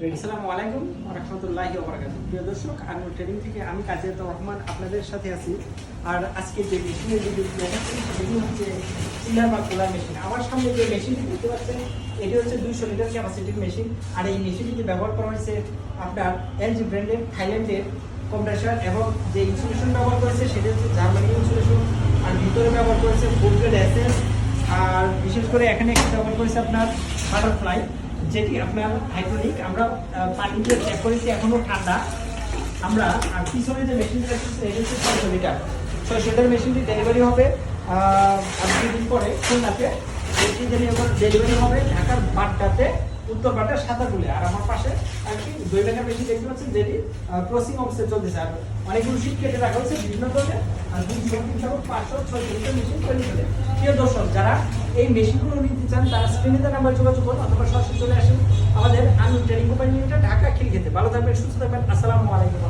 আলাইকুম রহমতুল্লাহি ওবরাকাত প্রিয় দর্শক, আমি থেকে আমি কাজের রহমান আপনাদের সাথে আছি। আর আজকে যে মেশিনের ভিডিও হচ্ছে চিলার বা কুলার মেশিন আমার সামনে যে মেশিনটি দেখতে পাচ্ছেন, এটি হচ্ছে দুইশো লিটার ক্যাপাসিটির মেশিন আর এই মেশিনটিতে ব্যবহার করা হয়েছে আপনার এলজি ব্র্যান্ডের থাইল্যান্ডের কম্প্রেসার এবং যে ইনসুলেশন ব্যবহার করেছে সেটি হচ্ছে জার্মানি ইনসুলেশন আর ভিতরে ব্যবহার করেছে ফুড গ্রেড এসেন্স আর বিশেষ করে এখানে ব্যবহার করেছে আপনার বাটারফ্লাই যেটি আপনার হাইড্রোলিক আমরা পানি চেক করেছি, এখনও ঠান্ডা। আমরা, আর পিছনে যে মেশিনটা হচ্ছে ছয়শো লিটার ছয়শো লিটার মেশিনটি ডেলিভারি হবে আর দুদিন পরে খুলনাতে এটি ডেলিভারি হবে, ঢাকার বাড্ডাতে, উত্তর বাড্ডা সাঁতারগুলে। আর আমার পাশে আর কি দুই মেগার মেশিন দেখতে পাচ্ছেন, যেটি ক্রসিং অফিসে চলতেছে। আর অনেকগুলো শীত কেটে রাখা হয়েছে বিভিন্ন ধরনের, আর দুইশো, তিনশো, পাঁচশো, ছয়শো লিটার মেশিন তৈরি করে। প্রিয় দর্শক, যারা এই মেশিনগুলো নিতে চান, তারা স্ক্রিনে তার নাম্বার যোগাযোগ করুন অথবা সরাসরি চলে আসেন আমাদের আমি ট্রেনিং কোম্পানি ঢাকা খিলখেতে ভালো থাকবেন, সুস্থ থাকবেন। আসসালামু আলাইকুম।